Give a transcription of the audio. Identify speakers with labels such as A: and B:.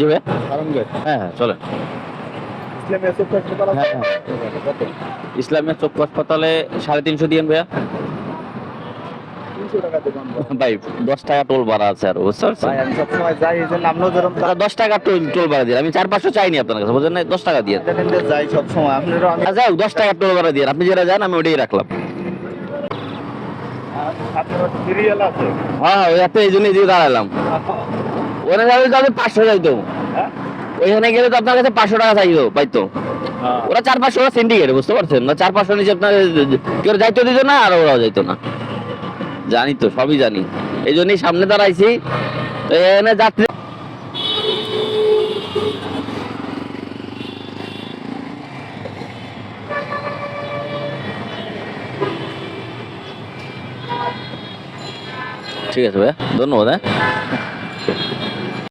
A: জি হ্যাঁ হ্যাঁ চলেন।
B: ইসলামিয়া চোখ হাসপাতাল?
A: হ্যাঁ, সাড়ে তিনশো দিয়েন ভাইয়া।
B: ভাই।
A: দশ টাকা টোল ভাড়া আছে আর বুঝতে
B: জন্য
A: তা দশ টাকা টোল টোল ভাড়া দিয়ে। আমি চার পাঁচশো চাইনি আপনার কাছে বুঝলেন দশ টাকা দিয়ে।
B: যাই
A: হোক দশ টাকা টোল ভাড়া দিয়ে। আপনি যেটা যান আমি ওটাই রাখলাম। হ্যাঁ এই জন্যই দাঁড়ালাম। ওখানে যাবে তো আমি পাঁচশো যাইতো
B: হ্যাঁ?
A: ওইখানে গেলে তো আপনার কাছে পাঁচশো টাকা চাইতো পাইতো ওরা চার পাঁচশো ওরা সিন্ডিকেট বুঝতে পারছেন? না চার পাঁচশো নিচে আপনার কেউ যাইতে দিত না আর ওরাও যাইতো না। জানি তো সবই জানি। এই জন্যই সামনে দাঁড়াইছি। এখানে যাত্রী ঠিক আছে ভাইয়া ধন্যবাদ হ্যাঁ।